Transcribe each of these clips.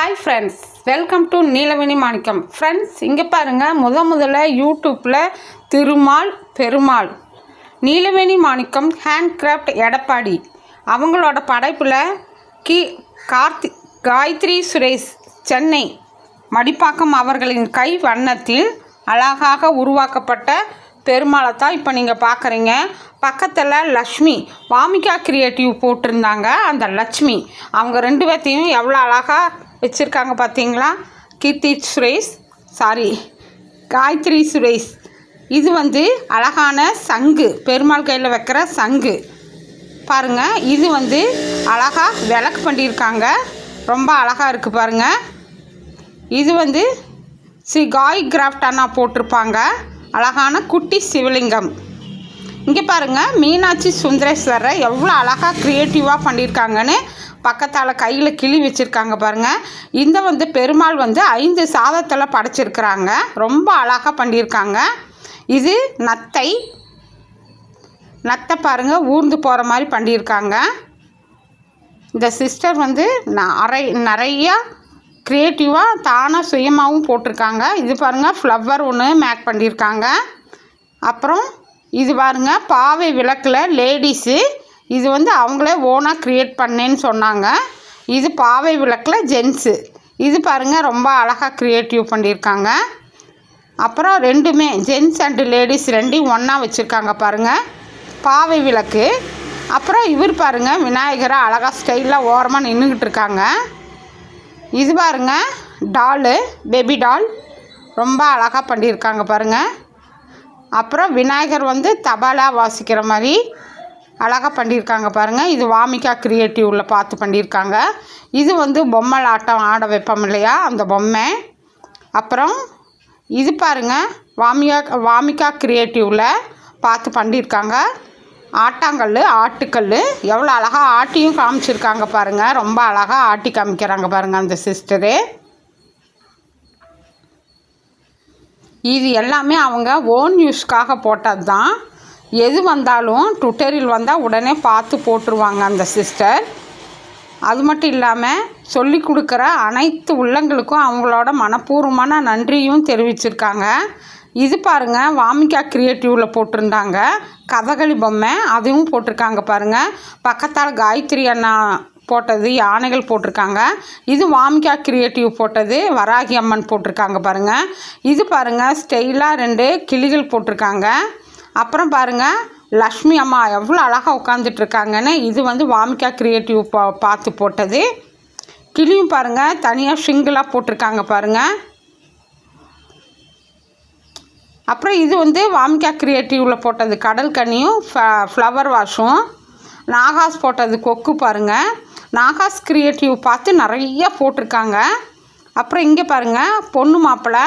Hi friends welcome to Neelaveni Manickam friends இங்கே பாருங்கள் முத முதல்ல யூடியூப்பில் திருமால் பெருமாள். Neelaveni Manickam hand craft Edappadi. அவங்களோட படைப்பில் கி கார்த்தி காயத்ரி சுரேஷ் சென்னை. மடிப்பாக்கம் அவர்களின் கை வண்ணத்தில் அழகாக உருவாக்கப்பட்ட பெருமாளை தான் இப்போ நீங்கள் பார்க்குறீங்க பக்கத்தில் லக்ஷ்மி வாமிகா கிரியேட்டிவ் போட்டிருந்தாங்க அந்த லக்ஷ்மி. அவங்க ரெண்டு பேர்த்தையும் எவ்வளோ அழகாக வச்சுருக்காங்க பார்த்தீங்களா கீர்த்தி சுரேஷ் சாரி காயத்ரி சுரேஷ். இது வந்து அழகான சங்கு பெருமாள் கையில் வைக்கிற சங்கு. பாருங்க இது வந்து அழகாக விளக்கு பண்ணியிருக்காங்க. ரொம்ப அழகாக இருக்குது பாருங்கள் இது வந்து ஸ்ரீ காய் கிராஃப்ட் அண்ணா போட்டிருப்பாங்க. அழகான குட்டி சிவலிங்கம். இங்கே பாருங்கள் மீனாட்சி சுந்தரேஸ்வரரை எவ்வளோ அழகாக க்ரியேட்டிவாக பண்ணியிருக்காங்கன்னு பக்கத்தால் கையில் கிளி வச்சுருக்காங்க பாருங்கள் இந்த வந்து பெருமாள் வந்து ஐந்து சாதத்தில் படைச்சிருக்கிறாங்க. ரொம்ப அழகாக பண்ணியிருக்காங்க இது நத்தை. நத்தை பாருங்கள் ஊர்ந்து போகிற மாதிரி பண்ணியிருக்காங்க இந்த சிஸ்டர் வந்து நிறைய நிறையா க்ரியேட்டிவாக தானாக சுயமாகவும் போட்டிருக்காங்க. இது பாருங்கள் ஃப்ளவர் ஒன்று மேக் பண்ணியிருக்காங்க அப்புறம் இது பாருங்க பாவை விளக்கில் லேடிஸு இது வந்து அவங்களே ஓனாக க்ரியேட் பண்ணேன்னு சொன்னாங்க. இது பாவை விளக்கில் ஜென்ஸு இது பாருங்கள் ரொம்ப அழகாக க்ரியேட்டிவ் பண்ணியிருக்காங்க. அப்புறம் ரெண்டுமே ஜென்ஸ் அண்டு லேடிஸ் ரெண்டையும் ஒன்றா வச்சுருக்காங்க பாருங்கள் பாவை விளக்கு. அப்புறம் இவர் பாருங்கள் விநாயகரை அழகாக ஸ்டைலாக ஓரமாக நின்றுக்கிட்டு இருக்காங்க. இது பாருங்க டாலு பேபி டால் ரொம்ப அழகாக பண்ணியிருக்காங்க பாருங்கள் அப்புறம் விநாயகர் வந்து தபாலா வாசிக்கிற மாதிரி அழகாக பண்ணியிருக்காங்க பாருங்கள் இது வாமிகா க்ரியேட்டிவில் பார்த்து பண்ணியிருக்காங்க. இது வந்து பொம்மை ஆட்டம் ஆட வைப்போம் இல்லையா? அந்த பொம்மை. அப்புறம் இது பாருங்கள் வாமிகா வாமிகா க்ரியேட்டிவில் பார்த்து பண்ணியிருக்காங்க. ஆட்டாங்கல் ஆட்டுக்கல் எவ்வளோ அழகாக ஆட்டியும் காமிச்சிருக்காங்க பாருங்கள் ரொம்ப அழகாக ஆட்டி காமிக்கிறாங்க பாருங்கள் அந்த சிஸ்டரு. இது எல்லாமே அவங்க ஓன் யூஸ்க்காக போட்டது தான் எது வந்தாலும் ட்விட்டரில் வந்தால் உடனே பார்த்து போட்டுருவாங்க அந்த சிஸ்டர் அது மட்டும் இல்லாமல் சொல்லி கொடுக்குற அனைத்து உள்ளங்களுக்கும் அவங்களோட மனப்பூர்வமான நன்றியும் தெரிவிச்சிருக்காங்க. இது பாருங்கள் வாமிகா க்ரியேட்டிவில் போட்டிருந்தாங்க. கதகளி பொம்மை அதுவும் போட்டிருக்காங்க பாருங்கள் பக்கத்தால் காயத்ரி அண்ணா போட்டது யானைகள் போட்டிருக்காங்க. இது வாமிகா க்ரியேட்டிவ் போட்டது வராகி அம்மன் போட்டிருக்காங்க பாருங்கள் இது பாருங்கள் ஸ்டைலாக ரெண்டு கிளிகள் போட்டிருக்காங்க. அப்புறம் பாருங்கள் லக்ஷ்மி அம்மா எவ்வளோ அழகாக உட்காந்துட்டு இருக்காங்கன்னு இது வந்து வாமிகா க்ரியேட்டிவ் பா பார்த்து போட்டது. கிளியும் பாருங்கள் தனியாக ஷிங்கிளாக போட்டிருக்காங்க பாருங்கள் அப்புறம் இது வந்து வாமிகா க்ரியேட்டிவில் போட்டது கடல் கனியும் ஃப்ளவர் வாஷும் நாகாஸ் போட்டது கொக்கு பாருங்கள் நாகாஸ் க்ரியேட்டிவ் பார்த்து நிறைய போட்டிருக்காங்க. அப்புறம் இங்கே பாருங்கள் பொண்ணு மாப்பிள்ளை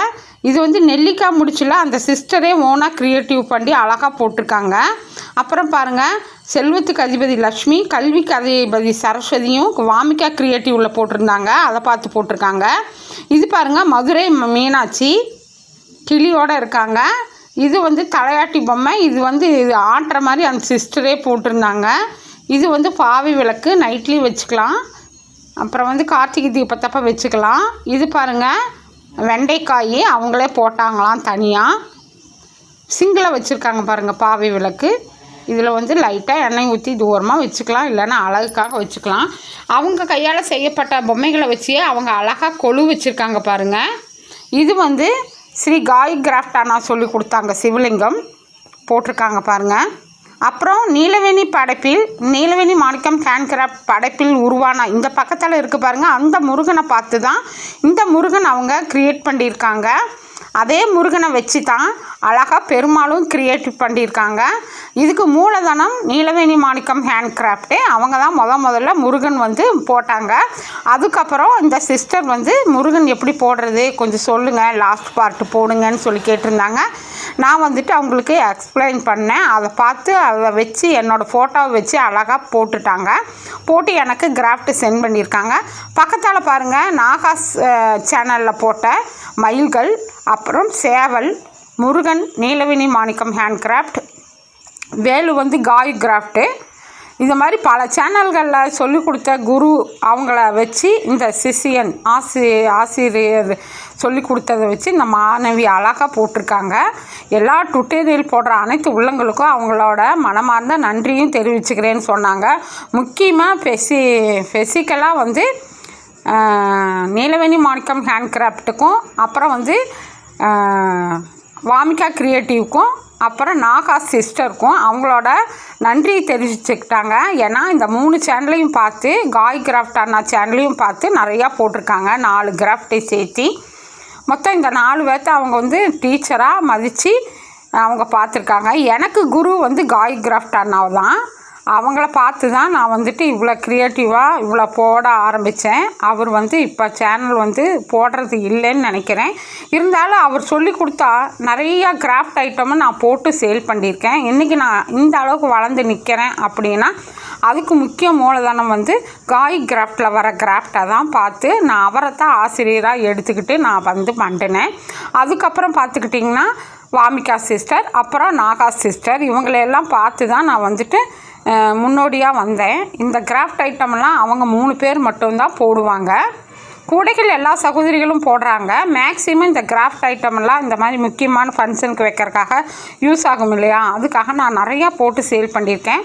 இது வந்து நெல்லிக்காய் முடிச்சில் அந்த சிஸ்டரே ஓனாக க்ரியேட்டிவ் பண்ணி அழகாக போட்டிருக்காங்க. அப்புறம் பாருங்கள் செல்வத்துக்கு அதிபதி லக்ஷ்மி கல்விக்கு அதிபதி சரஸ்வதியும் வாமிகா க்ரியேட்டிவில் போட்டிருந்தாங்க. அதை பார்த்து போட்டிருக்காங்க. இது பாருங்கள் மதுரை மீனாட்சி கிளியோடு இருக்காங்க. இது வந்து தலையாட்டி பொம்மை. இது வந்து இது ஆட்டுற மாதிரி அந்த சிஸ்டரே போட்டிருந்தாங்க. இது வந்து பாவி விளக்கு. நைட்லேயும் வச்சுக்கலாம். அப்புறம் வந்து கார்த்திகை தீபத்தப்ப வச்சுக்கலாம். இது பாருங்கள் வெண்டைக்காய் அவங்களே போட்டாங்களாம் தனியாக சிங்கிளாக வச்சுருக்காங்க பாருங்கள் பாவை விளக்கு. இதில் வந்து லைட்டாக எண்ணெய் ஊற்றி தூரமாக வச்சுக்கலாம் இல்லைன்னா அழகுக்காக வச்சுக்கலாம். அவங்க கையால் செய்யப்பட்ட பொம்மைகளை வச்சே அவங்க அழகாக கொழு வச்சுருக்காங்க பாருங்கள் இது வந்து ஸ்ரீ காய் கிராஃப்டானா சொல்லி கொடுத்தாங்க சிவலிங்கம் போட்டிருக்காங்க பாருங்கள் அப்புறம் நீலவேணி படைப்பில் நீலவேணி மாணிக்கம் ஹேண்ட்கிராஃப்ட் படைப்பில் உருவான இந்த பக்கத்தில் இருக்குது பாருங்கள் அந்த முருகனை பார்த்து தான் இந்த முருகன் அவங்க க்ரியேட் பண்ணியிருக்காங்க. அதே முருகனை வச்சு தான் அழகாக பெருமாளும் கிரியேட்டிவ் பண்ணியிருக்காங்க. இதுக்கு மூலதனம் நீலவேணி மாணிக்கம் ஹேண்ட் கிராஃப்ட்டு அவங்க தான் முத முதல்ல முருகன் வந்து போட்டாங்க. அதுக்கப்புறம் இந்த சிஸ்டர் வந்து முருகன் எப்படி போடுறது? கொஞ்சம் சொல்லுங்கள் லாஸ்ட் பார்ட்டு போடுங்கன்னு சொல்லி கேட்டிருந்தாங்க. நான் வந்துட்டு அவங்களுக்கு எக்ஸ்பிளைன் பண்ணேன். அதை பார்த்து அதை வச்சு என்னோடய ஃபோட்டோவை வச்சு அழகாக போட்டுட்டாங்க. போட்டு எனக்கு கிராஃப்ட்டு சென்ட் பண்ணியிருக்காங்க. பக்கத்தால் பாருங்கள் நாகாஸ் சேனலில் போட்ட மயில்கள் அப்புறம் சேவல் முருகன் நீலவேணி மாணிக்கம் ஹேண்ட் கிராஃப்ட் வேலு வந்து காய் கிராஃப்ட்டு இந்த மாதிரி பல சேனல்களில் சொல்லி கொடுத்த குரு அவங்கள வச்சு இந்த சிஷியன் ஆசி ஆசிரியர் சொல்லி கொடுத்ததை வச்சு இந்த மாணவி அழகாக போட்டிருக்காங்க. எல்லா டுட்டோரியல் போடுற அனைத்து உள்ளங்களுக்கும் அவங்களோட மனமார்ந்த நன்றியும் தெரிவிச்சுக்கிறேன்னு சொன்னாங்க. முக்கியமாக ஃபெசி ஃபெசிக்கலாக வந்து நீலவேணி மாணிக்கம் ஹேண்ட் கிராஃப்ட்டுக்கும் அப்புறம் வந்து வாமிகா கிரியேட்டிவ்க்கும் அப்புறம் நாகா சிஸ்டருக்கும் அவங்களோட நன்றி தெரிவிச்சுக்கிட்டாங்க. ஏன்னா இந்த மூணு சேனலையும் பார்த்து காய் கிராஃப்ட் அண்ணா சேனலையும் பார்த்து நிறையா போட்டிருக்காங்க. நாலு கிராஃப்டை சேர்த்தி. மொத்தம் இந்த நாலு பேர்த்த அவங்க வந்து டீச்சராக மதித்து அவங்க பார்த்துருக்காங்க. எனக்கு குரு வந்து காய் கிராஃப்ட் அண்ணாவை தான் அவங்கள பார்த்து தான் நான் வந்துட்டு இவ்வளோ க்ரியேட்டிவாக இவ்வளோ போட ஆரம்பித்தேன் அவர் வந்து இப்போ சேனல் வந்து போடுறது இல்லைன்னு நினைக்கிறேன். இருந்தாலும் அவர் சொல்லி கொடுத்தா நிறையா கிராஃப்ட் ஐட்டமும் நான் போட்டு சேல் பண்ணியிருக்கேன். இன்றைக்கி நான் இந்த அளவுக்கு வளர்ந்து நிற்கிறேன் அப்படின்னா அதுக்கு முக்கிய மூலதனம் வந்து காய் கிராஃப்டில் வர கிராஃப்டை தான் பார்த்து நான் அவரை தான் ஆசிரியராக எடுத்துக்கிட்டு நான் வந்து பண்ணினேன் அதுக்கப்புறம் பார்த்துக்கிட்டிங்கன்னா வாமிகா சிஸ்டர் அப்புறம் நாகா சிஸ்டர் இவங்களையெல்லாம் பார்த்து தான் நான் வந்துட்டு முன்னோடியாக வந்தேன். இந்த கிராஃப்ட் ஐட்டம்லாம் அவங்க மூணு பேர் மட்டும்தான் போடுவாங்க. கூடைகள் எல்லா சகோதரிகளும் போடுறாங்க. மேக்ஸிமம் இந்த கிராஃப்ட் ஐட்டமெல்லாம் இந்த மாதிரி முக்கியமான ஃபங்க்ஷனுக்கு வைக்கிறதுக்காக யூஸ் ஆகும் இல்லையா? அதுக்காக நான் நிறையா போட்டு சேல் பண்ணியிருக்கேன்.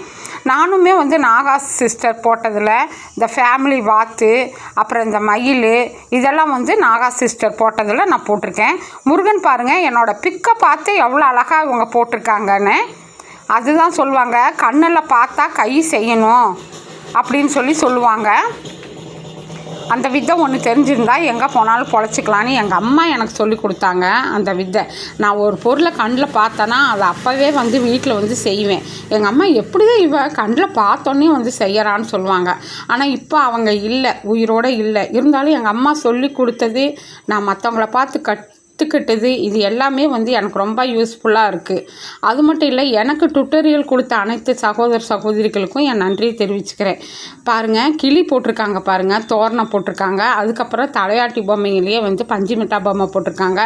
நானுமே வந்து நாகா சிஸ்டர் போட்டதில் இந்த ஃபேமிலி வாத்து அப்புறம் இந்த மயில் இதெல்லாம் வந்து நாகா சிஸ்டர் போட்டதில் நான் போட்டிருக்கேன். முருகன் பாருங்கள் என்னோடய பிக்கை பார்த்து எவ்வளோ அழகாக இவங்க போட்டிருக்காங்கன்னு. அதுதான் சொல்லுவாங்க கண்ணில் பார்த்தா கை செய்யணும் அப்படின்னு சொல்லி சொல்லுவாங்க. அந்த வித்தை ஒன்று தெரிஞ்சிருந்தா எங்கே போனாலும் பொழைச்சிக்கலான்னு எங்கள் அம்மா எனக்கு சொல்லி கொடுத்தாங்க அந்த வித்தை. நான் ஒரு பொருளை கண்ணில் பார்த்தேன்னா அதை அப்போவே வந்து வீட்டில் வந்து செய்வேன். எங்கள் அம்மா எப்படி தான் இவ கண்ணில் பார்த்தோன்னே வந்து செய்யறான்னு சொல்லுவாங்க. ஆனால் இப்போ அவங்க இல்லை உயிரோடு இல்லை. இருந்தாலும் எங்கள் அம்மா சொல்லி கொடுத்தது நான் மற்றவங்கள பார்த்து கட் கற்றுக்கிட்டது இது எல்லாமே வந்து எனக்கு ரொம்ப யூஸ்ஃபுல்லாக இருக்குது அது மட்டும் இல்லை எனக்கு டுட்டோரியல் கொடுத்த அனைத்து சகோதர சகோதரிகளுக்கும் என் நன்றியை தெரிவிச்சுக்கிறேன். பாருங்கள் கிளி போட்டிருக்காங்க பாருங்கள் தோரணம் போட்டிருக்காங்க. அதுக்கப்புறம் தலையாட்டி பொம்மைங்களையே வந்து பஞ்சு மிட்டா பொம்மை போட்டிருக்காங்க.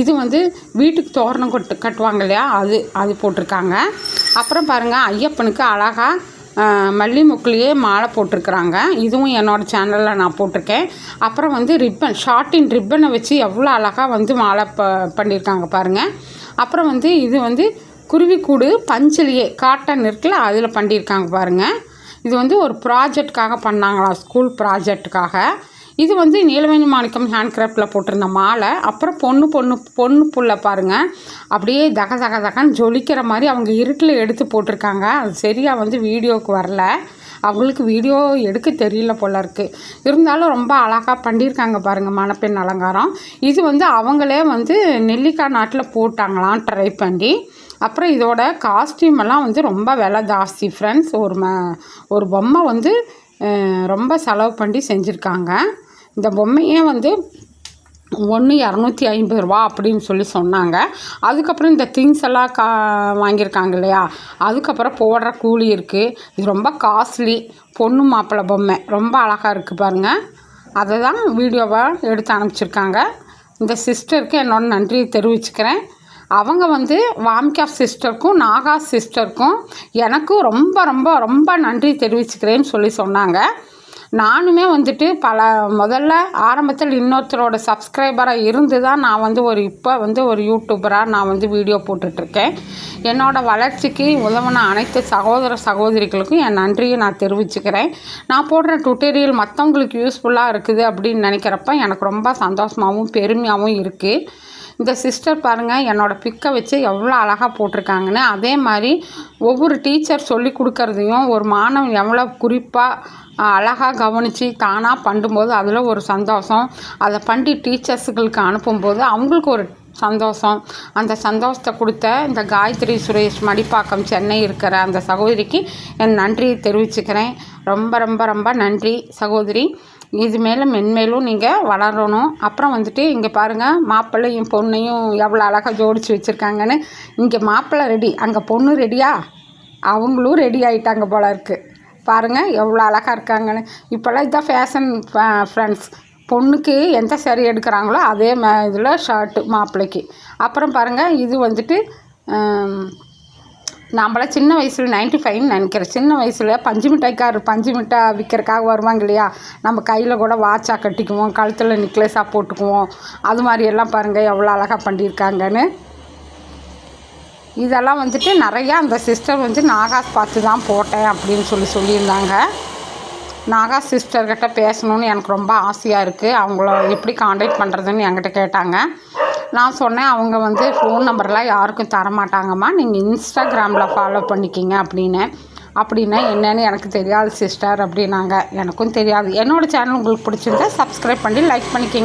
இது வந்து வீட்டுக்கு தோரணம் கொட்டு கட்டுவாங்க இல்லையா? அது அது போட்டிருக்காங்க. அப்புறம் பாருங்கள் ஐயப்பனுக்கு அழகாக மல்லி முக்குலேயே மாலை போட்டிருக்கிறாங்க. இதுவும் என்னோடய சேனலில் நான் போட்டிருக்கேன். அப்புறம் வந்து ரிப்பன் ஷார்ட்டின் ரிப்பனை வச்சு எவ்வளோ அழகாக வந்து மாலை ப பண்ணியிருக்காங்க பாருங்கள் அப்புறம் வந்து இது வந்து குருவிக்கூடு பஞ்சிலியே காட்டன் இருக்குல்ல அதில் பண்ணியிருக்காங்க பாருங்கள் இது வந்து ஒரு ப்ராஜெக்டுக்காக பண்ணாங்களா ஸ்கூல் ப்ராஜெக்ட்டுக்காக இது வந்து நீலவேணி மாணிக்கம் ஹேண்ட் கிராஃப்டில் போட்டிருந்த மாலை. அப்புறம் பொண்ணு பொண்ணு பொண்ணு புள்ள பாருங்கள் அப்படியே தக தக தகன்னு ஜொலிக்கிற மாதிரி அவங்க இருட்டில் எடுத்து போட்டிருக்காங்க. அது சரியாக வந்து வீடியோவுக்கு வரல. அவங்களுக்கு வீடியோ எடுக்க தெரியல போல இருக்குது இருந்தாலும் ரொம்ப அழகாக பண்ணியிருக்காங்க பாருங்கள் மணப்பெண் அலங்காரம். இது வந்து அவங்களே வந்து நெல்லிக்காய் நாட்டில் போட்டாங்களாம் ட்ரை பண்ணி. அப்புறம் இதோட காஸ்டியூம் எல்லாம் வந்து ரொம்ப விலை ஜாஸ்தி ஃப்ரெண்ட்ஸ் ஒரு ம ஒரு பொம்மை வந்து ரொம்ப செலவு பண்ணி செஞ்சுருக்காங்க. இந்த பொம்மையே வந்து ஒன்று இரநூத்தி ஐம்பது ரூபா அப்படின்னு சொல்லி சொன்னாங்க. அதுக்கப்புறம் இந்த திங்ஸ் எல்லாம் கா வாங்கியிருக்காங்க இல்லையா? அதுக்கப்புறம் போடுற கூலி இருக்குது இது ரொம்ப காஸ்ட்லி பொண்ணு மாப்பிள்ளை பொம்மை. ரொம்ப அழகாக இருக்குது பாருங்கள் அதை தான் வீடியோவை எடுத்து அனுப்பிச்சிருக்காங்க. இந்த சிஸ்டருக்கு என்னோட நன்றியை தெரிவிச்சுக்கிறேன். அவங்க வந்து வாமிகா சிஸ்டருக்கும் நாகா சிஸ்டருக்கும் எனக்கும் ரொம்ப ரொம்ப ரொம்ப நன்றி தெரிவிச்சுக்கிறேன்னு சொல்லி சொன்னாங்க. நானுமே வந்துட்டு பல முதல்ல ஆரம்பத்தில் இன்னொருத்தரோட சப்ஸ்கிரைபராக இருந்து தான் நான் வந்து ஒரு இப்போ வந்து ஒரு யூடியூபராக நான் வந்து வீடியோ போட்டுட்ருக்கேன். என்னோடய வளர்ச்சிக்கு உதவின அனைத்து சகோதர சகோதரிகளுக்கும் என் நன்றியை நான் தெரிவிச்சுக்கிறேன். நான் போடுற டுட்டோரியல் மற்றவங்களுக்கு யூஸ்ஃபுல்லாக இருக்குது அப்படின்னு நினைக்கிறப்ப எனக்கு ரொம்ப சந்தோஷமாகவும் பெருமையாகவும் இருக்குது இந்த சிஸ்டர் பாருங்கள் என்னோடய பிக்கை வச்சு எவ்வளோ அழகாக போட்டிருக்காங்கன்னு. அதே மாதிரி ஒவ்வொரு டீச்சர் சொல்லி கொடுக்கறதையும் ஒரு மாணவன் எவ்வளோ குறிப்பாக அழகாக கவனித்து தானாக பண்ணும்போது அதில் ஒரு சந்தோஷம். அதை பண்ணி டீச்சர்ஸுகளுக்கு அனுப்பும்போது அவங்களுக்கு ஒரு சந்தோஷம். அந்த சந்தோஷத்தை கொடுத்த இந்த காயத்ரி சுரேஷ் மடிப்பாக்கம் சென்னை இருக்கிற அந்த சகோதரிக்கு என் நன்றியை தெரிவிச்சுக்கிறேன். ரொம்ப ரொம்ப ரொம்ப நன்றி சகோதரி. இது மேலே மென்மேலும் நீங்கள் வளரணும். அப்புறம் வந்துட்டு இங்கே பாருங்கள் மாப்பிள்ளையும் பொண்ணையும் எவ்வளோ அழகாக ஜோடிச்சு வச்சுருக்காங்கன்னு. இங்கே மாப்பிள்ளை ரெடி அங்கே பொண்ணு ரெடியா அவங்களும் ரெடி ஆகிட்டாங்க போல இருக்குது பாருங்கள் எவ்வளோ அழகாக இருக்காங்கன்னு. இப்போல்லாம் இதான் ஃபேஷன் ஃப்ரெண்ட்ஸ் பொண்ணுக்கு எந்த சரி எடுக்கிறாங்களோ அதே மா இதில் ஷர்ட்டு மாப்பிள்ளைக்கு அப்புறம் பாருங்கள் இது வந்துட்டு நம்மளாம் சின்ன வயசில் நைன்ட்டி ஃபைவ்னு நினைக்கிறேன். சின்ன வயசில் பஞ்சு மிட்டாய்க்கார் பஞ்சு மிட்டாய் விற்கிறக்காக வருவாங்க இல்லையா? நம்ம கையில் கூட வாட்சாக கட்டிக்குவோம் கழுத்தில் நெக்லஸாக போட்டுக்குவோம். அது மாதிரி எல்லாம் பாருங்கள் எவ்வளோ அழகாக பண்ணியிருக்காங்கன்னு. இதெல்லாம் வந்துட்டு நிறையா அந்த சிஸ்டர் வந்து நாகாஸ் பார்த்து தான் போட்டேன் அப்படின்னு சொல்லி சொல்லியிருந்தாங்க. நாகாஸ் சிஸ்டர்கிட்ட பேசணுன்னு எனக்கு ரொம்ப ஆசையாக இருக்குது அவங்கள எப்படி காண்டாக்ட் பண்ணுறதுன்னு என்கிட்ட கேட்டாங்க. நான் சொன்னேன் அவங்க வந்து ஃபோன் நம்பர்லாம் யாருக்கும் தர மாட்டாங்கம்மா நீங்கள் இன்ஸ்டாகிராமில் ஃபாலோ பண்ணிக்கிங்க அப்படின்னு. அப்படின்னா என்னன்னு எனக்கு தெரியாது சிஸ்டர் அப்படின்னாங்க. எனக்கும் தெரியாது. என்னோடய சேனல் உங்களுக்கு பிடிச்சிருந்தா சப்ஸ்கிரைப் பண்ணி லைக் பண்ணிக்கிங்க.